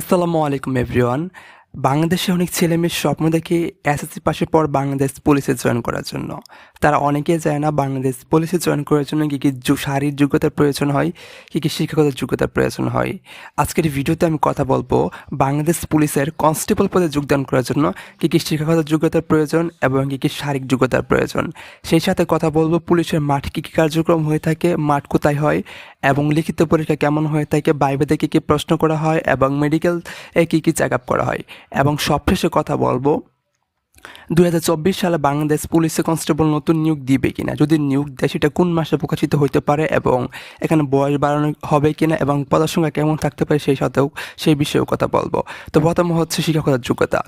আসসালামু আলাইকুম এভরিওয়ান বাংলাদেশে অনেক ছেলে মেয়ের স্বপ্ন দেখে এসএসসি পাশের পর বাংলাদেশ পুলিশে জয়েন করার জন্য। তারা অনেকে যায় না বাংলাদেশ পুলিশে জয়েন করার জন্য কী কী শারীরিক যোগ্যতার প্রয়োজন হয়, কী কী শিক্ষাগত যোগ্যতার প্রয়োজন হয়। আজকের ভিডিওতে আমি কথা বলব বাংলাদেশ পুলিশের কনস্টেবল পদে যোগদান করার জন্য কী কী শিক্ষাগত যোগ্যতার প্রয়োজন এবং কী কী শারীরিক যোগ্যতার প্রয়োজন। সেই সাথে কথা বলব পুলিশের মাঠ কী কী কার্যক্রম হয়ে থাকে, মাঠ কোথায় হয় এবং লিখিত পরীক্ষা কেমন হয়ে থাকে বাইবে থেকে কী প্রশ্ন করা হয় এবং মেডিকেল এ কী কী চেক আপ করা হয়? এবং সবশেষে কথা বলব দুই হাজার চব্বিশ সালে বাংলাদেশ পুলিশে কনস্টেবল নতুন নিয়োগ দিবে কিনা, যদি নিয়োগ দেয় সেটা কোন মাসে প্রকাশিত হতে পারে এবং এখানে বয়স বাড়ানো হবে কিনা এবং পদের সংখ্যা কেমন থাকতে পারে সেই সাথেও সেই বিষয়েও কথা বলব। তো প্রথম হচ্ছে শিক্ষাগত যোগ্যতা।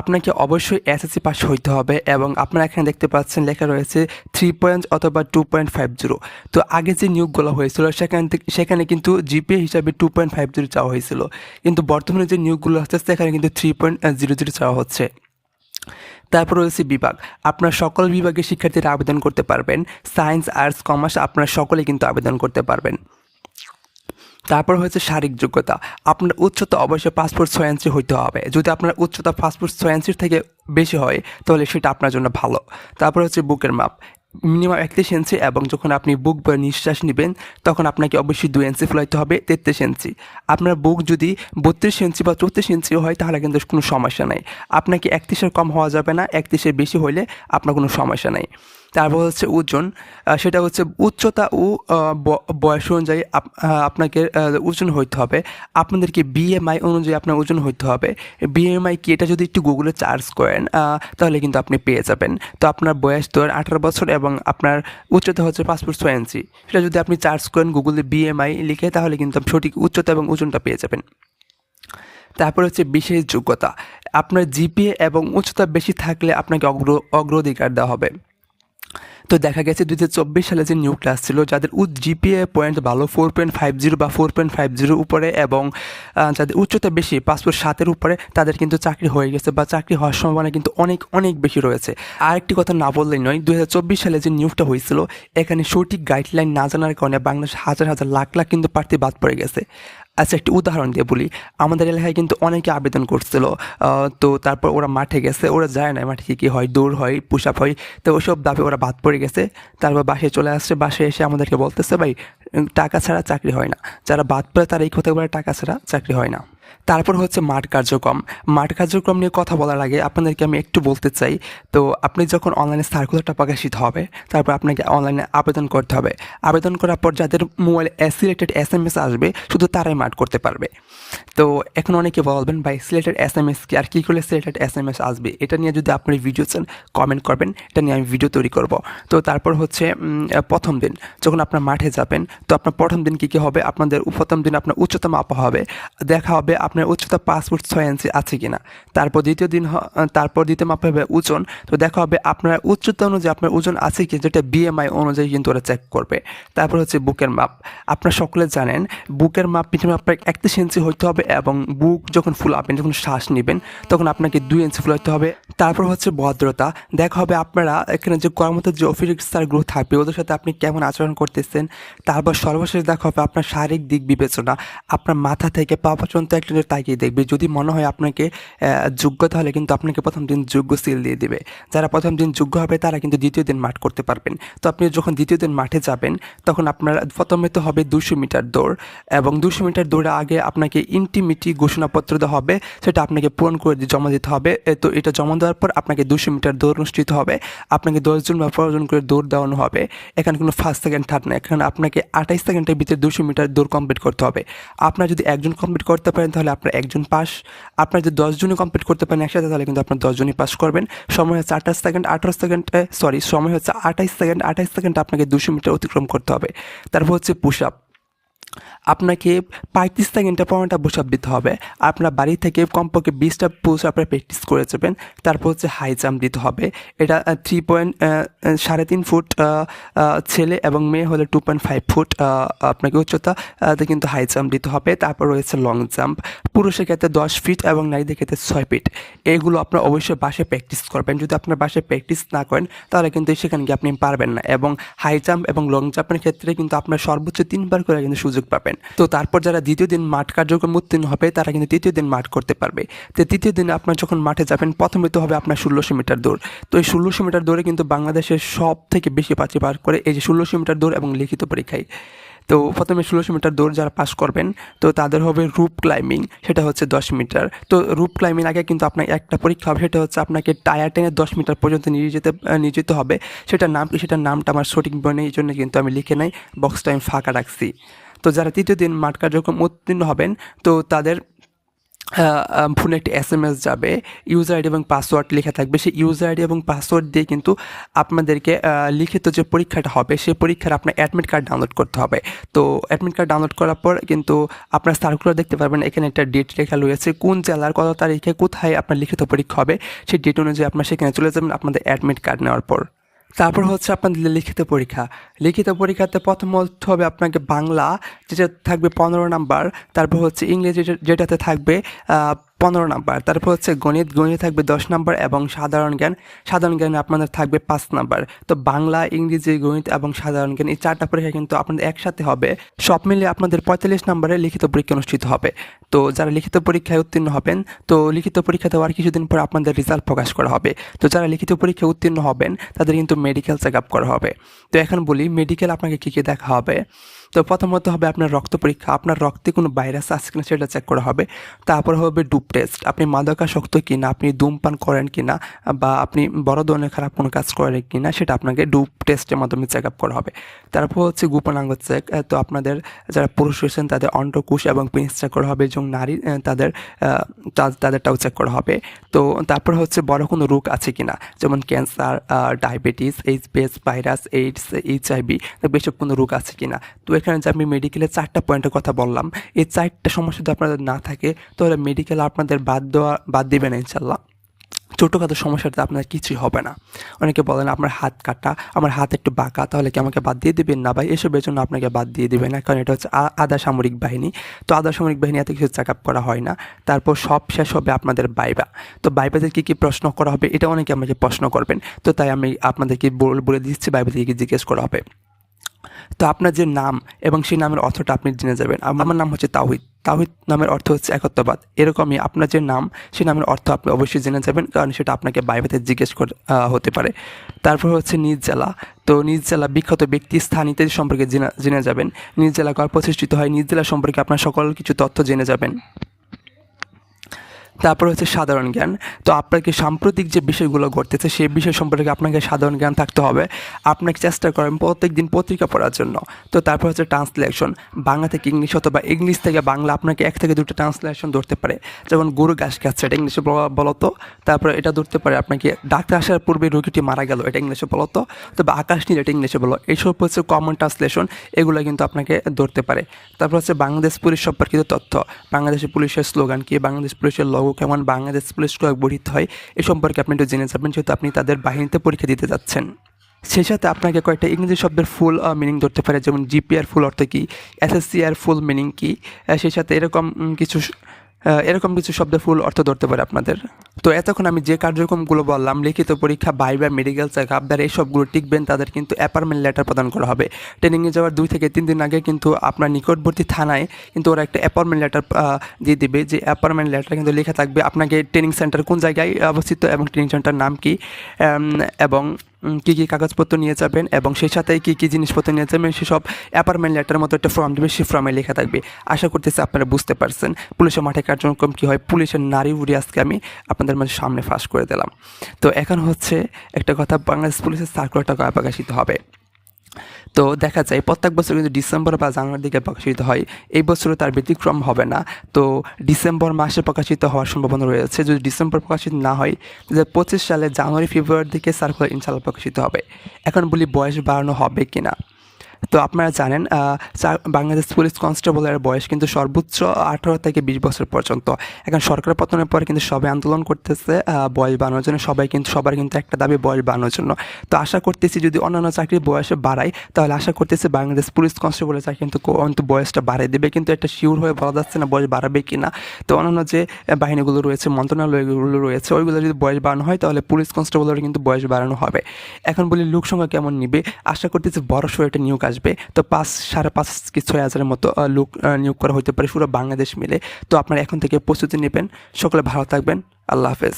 আপনাকে অবশ্যই এসএসসি পাস হইতে হবে এবং আপনারা এখানে দেখতে পাচ্ছেন লেখা রয়েছে থ্রি পয়েন্ট অথবা টু পয়েন্ট ফাইভ জিরো তো আগে যে নিয়োগগুলো হয়েছিল সেখান থেকে, সেখানে কিন্তু জিপিএ হিসাবে টু পয়েন্ট ফাইভ জিরো চাওয়া হয়েছিল। কিন্তু বর্তমানে যে নিয়োগগুলো হচ্ছে সেখানে কিন্তু থ্রি পয়েন্ট জিরো জিরো চাওয়া হচ্ছে। তারপর রয়েছে বিভাগ। আপনার সকল বিভাগের শিক্ষার্থীরা আবেদন করতে পারবেন। সায়েন্স, আর্টস, কমার্স আপনারা সকলে কিন্তু আবেদন করতে পারবেন। তারপর হয়েছে শারীরিক যোগ্যতা। আপনার উচ্চতা অবশ্যই পাসপোর্ট ছয় হইতে হবে। যদি আপনার উচ্চতা পাসপোর্ট ছয় থেকে বেশি হয়, তাহলে সেটা আপনার জন্য ভালো। তারপর হচ্ছে বুকের মাপ। মিনিমাম একত্রিশ ইঞ্চি এবং যখন আপনি বুক বা নিঃশ্বাস নেবেন, তখন আপনাকে অবশ্যই দুই ইঞ্চি ফেলাইতে হবে, তেত্রিশ ইঞ্চি আপনার বুক যদি বত্রিশ ইঞ্চি বা চৌত্রিশ ইঞ্চিও হয়, তাহলে কিন্তু কোনো সমস্যা নাই। আপনাকে একত্রিশের কম হওয়া যাবে না একত্রিশের বেশি হলে আপনার কোনো সমস্যা নাই। তারপর হচ্ছে ওজন সেটা হচ্ছে উচ্চতা ও বয়স অনুযায়ী আপনাকে ওজন হইতে হবে। আপনাদেরকে বিএমআই অনুযায়ী আপনার ওজন হইতে হবে। বিএমআই কি? এটা যদি একটু গুগলে চার্জ করেন তাহলে কিন্তু আপনি পেয়ে যাবেন। তো আপনার বয়স ধর আঠারো বছর এবং আপনার উচ্চতা হচ্ছে পাসপোর্ট ছয় ইঞ্চি। সেটা যদি আপনি চার্জ করেন গুগলে বিএমআই লিখে, তাহলে কিন্তু সঠিক উচ্চতা এবং ওজনটা পেয়ে যাবেন। তারপর হচ্ছে বিশেষ যোগ্যতা আপনার জিপিএ এবং উচ্চতা বেশি থাকলে আপনাকে অগ্র, অগ্রাধিকার দেওয়া হবে। তো দেখা গেছে দুই হাজার চব্বিশ সালে যে নিউ ক্লাস ছিল, যাদের জিপিএ পয়েন্ট ভালো ফোর পয়েন্ট ফাইভ জিরো বা ফোর পয়েন্ট ফাইভ জিরোর উপরে এবং যাদের উচ্চতা বেশি পাসপোর্ট সাতের উপরে, তাদের কিন্তু চাকরি হয়ে গেছে বা চাকরি হওয়ার সম্ভাবনা কিন্তু অনেক অনেক বেশি রয়েছে। আর একটি কথা না বললেই নয় দু সালে যে নিউজটা হয়েছিল, এখানে সঠিক গাইডলাইন না জানার কারণে বাংলাদেশ হাজার হাজার, লাখ লাখ কিন্তু প্রার্থী বাদ পড়ে গেছে। আচ্ছা একটি উদাহরণ দিয়ে বলি, আমাদের এলাকায় কিন্তু অনেকে আবেদন করছিল তো তারপর ওরা মাঠে গেছে, ওরা যায় না, মাঠে কী কী হয়, দৌড় হয় পুশ আপ হয়, তো ওসব দাপে ওরা বাদ পড়ে গেছে, তারপর বাসায় চলে আসছে, বাসায় এসে আমাদেরকে বলতেছে, ভাই টাকা ছাড়া চাকরি হয় না। যারা বাদ পড়ে তারা এই কথা বলে টাকা ছাড়া চাকরি হয় না। তারপর হচ্ছে মাঠ কার্যক্রম। মাঠ কার্যক্রম নিয়ে কথা বলার আগে আপনাদেরকে আমি একটু বলতে চাই, তো আপনি যখন অনলাইনে সার্কুলারটা প্রকাশিত হবে, তারপর আপনাকে অনলাইনে আবেদন করতে হবে। আবেদন করার পর যাদের মোবাইলে সিলেক্টেড এস এম এস আসবে, শুধু তারাই মাঠ করতে পারবে। তো এখন অনেকে বলবেন, ভাই সিলেক্টেড এস এম এস কি? আর কী করলে সিলেক্টেড এস এম এস আসবে? এটা নিয়ে যদি আপনি ভিডিও চান কমেন্ট করবেন, এটা নিয়ে আমি ভিডিও তৈরি করব। তো তারপর হচ্ছে প্রথম দিন, যখন আপনার মাঠে যাবেন, তো আপনার প্রথম দিন কী কী হবে? আপনাদের প্রথম দিন আপনার উচ্চতম মাপা হবে। দেখা হবে আপনার উচ্চতা পাঁচ ফুট ছয় ইঞ্চি আছে কিনা। তারপর দ্বিতীয় দিন তারপর দ্বিতীয় মাপা হবে ওজন। তো দেখা হবে আপনার উচ্চতা অনুযায়ী আপনার ওজন আছে কি, যেটা বিএমআই অনুযায়ী কিন্তু ওরা চেক করবে। তারপর হচ্ছে বুকের মাপ। আপনারা সকলে জানেন, বুকের মাপ পিছনে আপনার একত্রিশ ইঞ্চি হইতে হবে এবং বুক যখন ফুল, আপনি যখন শ্বাস নেবেন, তখন আপনাকে দুই ইঞ্চি ফুল হতে হবে। তারপর হচ্ছে ভদ্রতা। দেখা হবে আপনারা এখানে যে কর্মত যে অফিসারগুলো থাকবে, ওদের সাথে আপনি কেমন আচরণ করতেছেন। তারপর সর্বশেষ দেখা হবে আপনার শারীরিক দিক বিবেচনা। আপনার মাথা থেকে পা পর্যন্ত একটা নজর তাকিয়ে দেখবে। যদি মনে হয় আপনাকে যোগ্য, তাহলে কিন্তু আপনাকে প্রথম দিন যোগ্য সিল দিয়ে দেবে। যারা প্রথম দিন যোগ্য হবে, তারা কিন্তু দ্বিতীয় দিন মাঠ করতে পারবেন। তো আপনি যখন দ্বিতীয় দিন মাঠে যাবেন, তখন আপনার প্রথমে তো হবে দুশো মিটার দৌড় এবং দুশো মিটার দৌড়ে আগে আপনাকে ইন্টিমিটি ঘোষণাপত্র দেওয়া হবে। সেটা আপনাকে পূরণ করে জমা দিতে হবে। তো এটা জমা দেওয়ার পর আপনাকে দুশো মিটার দৌড় অনুষ্ঠিত হবে। আপনাকে দশজন বা পনেরোজন করে দৌড় দেওয়ানো হবে। এখানে কোনো ফার্স্ট সেকেন্ড থার্ড না। এখানে আপনাকে আঠাইশ সেকেন্ডের ভিতরে দুশো মিটার দৌড় কমপ্লিট করতে হবে। আপনার যদি একজন কমপ্লিট করতে পারেন, তাহলে আপনার একজন পাস। আপনার যদি দশজনই কমপ্লিট করতে পারেন একসাথে, তাহলে কিন্তু আপনার দশজনই পাস করবেন। সময় হচ্ছে আঠাশ সেকেন্ড আঠারো সেকেন্ড সরি সময় হচ্ছে আঠাইশ সেকেন্ড আঠাইশ সেকেন্ড আপনাকে দুশো মিটার অতিক্রম করতে হবে। তারপর হচ্ছে পুশ আপ আপনাকে পঁয়ত্রিশ সেকেন্ডে পনেরোটা পুশ আপ দিতে হবে। আপনার বাড়ি থেকে কমপক্ষে বিশটা পুশ আপের প্র্যাকটিস করে যাবেন। তারপর হচ্ছে হাই জাম্প দিতে হবে। এটা থ্রি পয়েন্ট সাড়ে তিন ফুট ছেলে এবং মেয়ে হলে টু পয়েন্ট ফাইভ ফুট আপনাকে উচ্চতা কিন্তু হাই জাম্প দিতে হবে। তারপর রয়েছে লং জাম্প পুরুষের ক্ষেত্রে দশ ফিট এবং নারীদের ক্ষেত্রে ছয় ফিট এগুলো আপনার অবশ্যই বাসে প্র্যাকটিস করবেন। যদি আপনার বাসে প্র্যাকটিস না করেন, তাহলে কিন্তু সেখানে গিয়ে আপনি পারবেন না। এবং হাই জাম্প এবং লং জাম্পের ক্ষেত্রে কিন্তু আপনার সর্বোচ্চ তিনবার করে কিন্তু সুযোগ সুযোগ পাবেন। তো তারপর যারা দ্বিতীয় দিন মাঠ কার্যক্রম উত্তীর্ণ হবে, তারা কিন্তু তৃতীয় দিন মাঠ করতে পারবে। তো তৃতীয় দিন আপনার যখন মাঠে যাবেন, প্রথমে তো হবে আপনার ষোলোশো মিটার দৌড়। তো এই ষোলোশো মিটার দৌড়ে কিন্তু বাংলাদেশের সব থেকে বেশি পাচি পার করে এই যে ষোলোশো মিটার দৌড় এবং লিখিত পরীক্ষায়। তো প্রথমে ষোলোশো মিটার দৌড় যারা পাস করবেন, তো তাদের হবে রুপ ক্লাইম্বিং, সেটা হচ্ছে দশ মিটার। তো রুপ ক্লাইম্বিং আগে কিন্তু আপনার একটা পরীক্ষা হবে, সেটা হচ্ছে আপনাকে টায়ার টেনে দশ মিটার পর্যন্ত নিয়ে যেতে নিয়ে যেতে হবে। সেটার নাম সেটার নামটা আমার সঠিক বনে এই জন্য কিন্তু আমি লিখে নাই বক্সটা আমি ফাঁকা রাখছি। তো যারা তৃতীয় দিন মাঠ কার্যক্রম উত্তীর্ণ হবেন, তো তাদের ফোনে একটি এস এম এস যাবে। ইউজার আইডি এবং পাসওয়ার্ড লেখা থাকবে। সেই ইউজার আইডি এবং পাসওয়ার্ড দিয়ে কিন্তু আপনাদেরকে লিখিত যে পরীক্ষাটা হবে, সেই পরীক্ষার আপনার অ্যাডমিট কার্ড ডাউনলোড করতে হবে। তো অ্যাডমিট কার্ড ডাউনলোড করার পর কিন্তু আপনার সার্কুলার দেখতে পারবেন, এখানে একটা ডেট লেখা রয়েছে। কোন জেলার কত তারিখে কোথায় আপনার লিখিত পরীক্ষা হবে, সেই ডেট অনুযায়ী আপনার সেখানে চলে যাবেন আপনাদের অ্যাডমিট কার্ড নেওয়ার পর। তারপর হচ্ছে আপনাদের লিখিত পরীক্ষা। লিখিত পরীক্ষাতে প্রথম হতে হবে আপনাকে বাংলা, যেটা থাকবে পনেরো নাম্বার, তারপর হচ্ছে ইংরেজি যেটাতে থাকবে পনেরো নাম্বার, তারপর হচ্ছে গণিত গণিত থাকবে দশ নাম্বার এবং সাধারণ জ্ঞান। সাধারণ জ্ঞানে আপনাদের থাকবে পাঁচ নাম্বার। তো বাংলা, ইংরেজি, গণিত এবং সাধারণ জ্ঞান এই চারটা পরীক্ষা কিন্তু আপনাদের একসাথে হবে। সব মিলিয়ে আপনাদের পঁয়তাল্লিশ নাম্বারে লিখিত পরীক্ষা অনুষ্ঠিত হবে। তো যারা লিখিত পরীক্ষায় উত্তীর্ণ হবেন, তো লিখিত পরীক্ষা দেওয়ার কিছুদিন পর আপনাদের রেজাল্ট প্রকাশ করা হবে। তো যারা লিখিত পরীক্ষায় উত্তীর্ণ হবেন, তাদের কিন্তু মেডিকেল চেক আপ করা হবে। তো এখন বলি মেডিকেল আপনাকে কী কী দেখা হবে? তো প্রথমত হবে আপনার রক্ত পরীক্ষা। আপনার রক্তে কোনো ভাইরাস আছে কিনা সেটা চেক করা হবে। তারপর হবে ডুপ টেস্ট। আপনি মাদকাসক্ত কিনা, আপনি ধূমপান করেন কিনা, বা আপনি বড় ধরনের খারাপ কোনো কাজ করেন কিনা, সেটা আপনাকে ডুপ টেস্টের মাধ্যমে চেক আপ করা হবে। তারপর হচ্ছে গোপনাঙ্গ চেক তো আপনাদের যারা পুরুষ রয়েছেন, তাদের অন্ডকোষ এবং পেনিস চেক করা হবে এবং নারী তাদের তাদের টাও তাদেরটাও চেক করা হবে। তো তারপর হচ্ছে বড় কোনো রোগ আছে কিনা? যেমন cancer diabetes HPS virus AIDS HIV বেশক কোনো রোগ আছে কিনা? তো এখানে যে আমি মেডিকেলের চারটা পয়েন্টের কথা বললাম, এই চারটা সমস্যা যদি আপনাদের না থাকে, তাহলে মেডিকেল আপনাদের বাদ দেওয়া, বাদ দেবে না ইনশাল্লাহ ছোটোখাটো সমস্যাতে আপনার কিছুই হবে না। অনেকে বলেন, আমার হাত কাটা, আমার হাত একটু বাঁকা, তাহলে কি আমাকে বাদ দিয়ে দেবেন? না ভাই, এসবের জন্য আপনাকে বাদ দিয়ে দেবে না, কারণ এটা হচ্ছে আধা সামরিক বাহিনী। তো আধা সামরিক বাহিনী এত কিছু চেক আপ করা হয় না। তারপর সব শেষ হবে আপনাদের বাইবা। তো বাইবাদের কী কী প্রশ্ন করা হবে, এটা অনেকে আমাকে প্রশ্ন করবেন। তো তাই আমি আপনাদেরকে বল- দিচ্ছি বাইবাতে কী কী জিজ্ঞেস করা হবে। তো আপনার যে নাম এবং সেই নামের অর্থটা আপনি জেনে যাবেন। আম- আমার নাম হচ্ছে তাহিদ তাহিদ নামের অর্থ হচ্ছে একত্ববাদ। এরকমই আপনার যে নাম, সেই নামের অর্থ আপনি অবশ্যই জেনে যাবেন, কারণ সেটা আপনাকে বাইবেতে জিজ্ঞেস হতে পারে। তারপর হচ্ছে নিজ জেলা। তো নিজ জেলা বিখ্যাত ব্যক্তি স্থান ইত্যাদি সম্পর্কে জেনে জেনে যাবেন। নিজ জেলা কর প্রতিষ্ঠিত হয়? নিজ জেলা সম্পর্কে আপনার সকল কিছু তথ্য জেনে যাবেন। তারপর হচ্ছে সাধারণ জ্ঞান। তো আপনাকে সাম্প্রতিক যে বিষয়গুলো ঘটতেছে, সেই বিষয় সম্পর্কে আপনাকে সাধারণ জ্ঞান থাকতে হবে। আপনাকে চেষ্টা করেন প্রত্যেক দিন পত্রিকা পড়ার জন্য। তো তারপর হচ্ছে ট্রান্সলেশন বাংলা থেকে ইংলিশ অথবা ইংলিশ থেকে বাংলা আপনাকে এক থেকে দুটো ট্রান্সলেশন ধরতে পারে। যেমন গরু গাছ খাচ্ছে, এটা ইংলিশে বলা- বলো তো তারপরে এটা ধরতে পারে আপনাকে ডাক্তার আসার পূর্বে রোগীটি মারা গেল, এটা ইংলিশে বলো তো তবে আকাশ নীল, এটা ইংলিশে বলো এইসব হচ্ছে কমন ট্রান্সলেশন এগুলো কিন্তু আপনাকে ধরতে পারে। তারপর হচ্ছে বাংলাদেশ পুলিশ সম্পর্কিত তথ্য। বাংলাদেশের পুলিশের স্লোগান কি? বাংলাদেশ পুলিশের লোগো কেমন বাংলাদেশ পুলিশ কয়েক গঠিত হয়, এ সম্পর্কে আপনি একটু জেনে যাবেন, যেহেতু আপনি তাদের বাহিনীতে পরীক্ষা দিতে যাচ্ছেন। সেই সাথে আপনাকে কয়েকটা ইংরেজি শব্দের ফুল মিনিং ধরতে পারে, যেমন জিপিআর ফুল অর্থ কী এসএসসিআর ফুল মিনিং কী সেই সাথে এরকম কিছু এরকম কিছু শব্দের ফুল অর্থ ধরতে পারে আপনাদের। তো এতক্ষণ আমি যে কার্যক্রমগুলো বললাম, লিখিত পরীক্ষা বাইবা মেডিকেল চেক যারা এইসবগুলো টিকবেন, তাদের কিন্তু অ্যাপার্টমেন্ট লেটার প্রদান করা হবে। ট্রেনিংয়ে যাওয়ার দুই থেকে তিন দিন আগে কিন্তু আপনার নিকটবর্তী থানায় কিন্তু ওরা একটা অ্যাপার্টমেন্ট লেটার দিয়ে দিবে। যে অ্যাপার্টমেন্ট লেটার কিন্তু লেখা থাকবে আপনাকে ট্রেনিং সেন্টার কোন জায়গায় অবস্থিত এবং ট্রেনিং সেন্টার নাম কি এবং কী কী কাগজপত্র নিয়ে যাবেন এবং সেই সাথে কী কী জিনিসপত্র নিয়ে যাবেন, সেসব অ্যাপার্টমেন্ট লেটার মতো একটা ফর্ম দেবে, সেই ফর্মে লেখা থাকবে। আশা করতেছি আপনারা বুঝতে পারছেন পুলিশের মাঠে কার্যক্রম কী হয়। পুলিশের নারী উড়ি আজকে আমি আপনাদের মাঝে সামনে ফাঁস করে দিলাম। তো এখন হচ্ছে একটা কথা, বাংলাদেশ পুলিশের সার্কুলারটা প্রকাশিত হবে? তো দেখা যায় প্রত্যেক বছর কিন্তু ডিসেম্বর বা জানুয়ারির দিকে প্রকাশিত হয়। এই বছরও তার ব্যতিক্রম হবে না। তো ডিসেম্বর মাসে প্রকাশিত হওয়ার সম্ভাবনা রয়েছে। যদি ডিসেম্বর প্রকাশিত না হয় দু হাজার পঁচিশ সালে জানুয়ারি, ফেব্রুয়ারির দিকে সার্কুলার ইনশাল্লাহ প্রকাশিত হবে। এখন বলি বয়স বাড়ানো হবে কি না তো আপনারা জানেন বাংলাদেশ পুলিশ কনস্টেবলের বয়স কিন্তু সর্বোচ্চ আঠারো থেকে বিশ বছর পর্যন্ত। এখন সরকার পতনের পরে কিন্তু সবাই আন্দোলন করতেছে বয়স বাড়ানোর জন্য। সবাই কিন্তু, সবার কিন্তু একটা দাবি বয়স বাড়ানোর জন্য। তো আশা করতেছি যদি অন্যান্য চাকরির বয়সে বাড়ায়, তাহলে আশা করতেছি বাংলাদেশ পুলিশ কনস্টেবলের চাকরি কিন্তু কিন্তু বয়সটা বাড়িয়ে দেবে। কিন্তু একটা শিওর হয়ে বলা যাচ্ছে না বয়স বাড়াবে কি না তো অন্যান্য যে বাহিনীগুলো রয়েছে, মন্ত্রণালয়গুলো রয়েছে, ওইগুলো যদি বয়স বাড়ানো হয়, তাহলে পুলিশ কনস্টেবলের কিন্তু বয়স বাড়ানো হবে। এখন বলি, লোক সংখ্যা কেমন নিবে? আশা করতেছি বড় সড়ো একটা নিয়োগ আসবে। তো পাঁচ, সাড়ে পাঁচ কি ছয় হাজারের মতো লোক নিয়োগ করা হতে পারে পুরো বাংলাদেশ মিলে। তো আপনারা এখন থেকে প্রস্তুতি নেবেন। সকলে ভালো থাকবেন। আল্লাহ হাফেজ।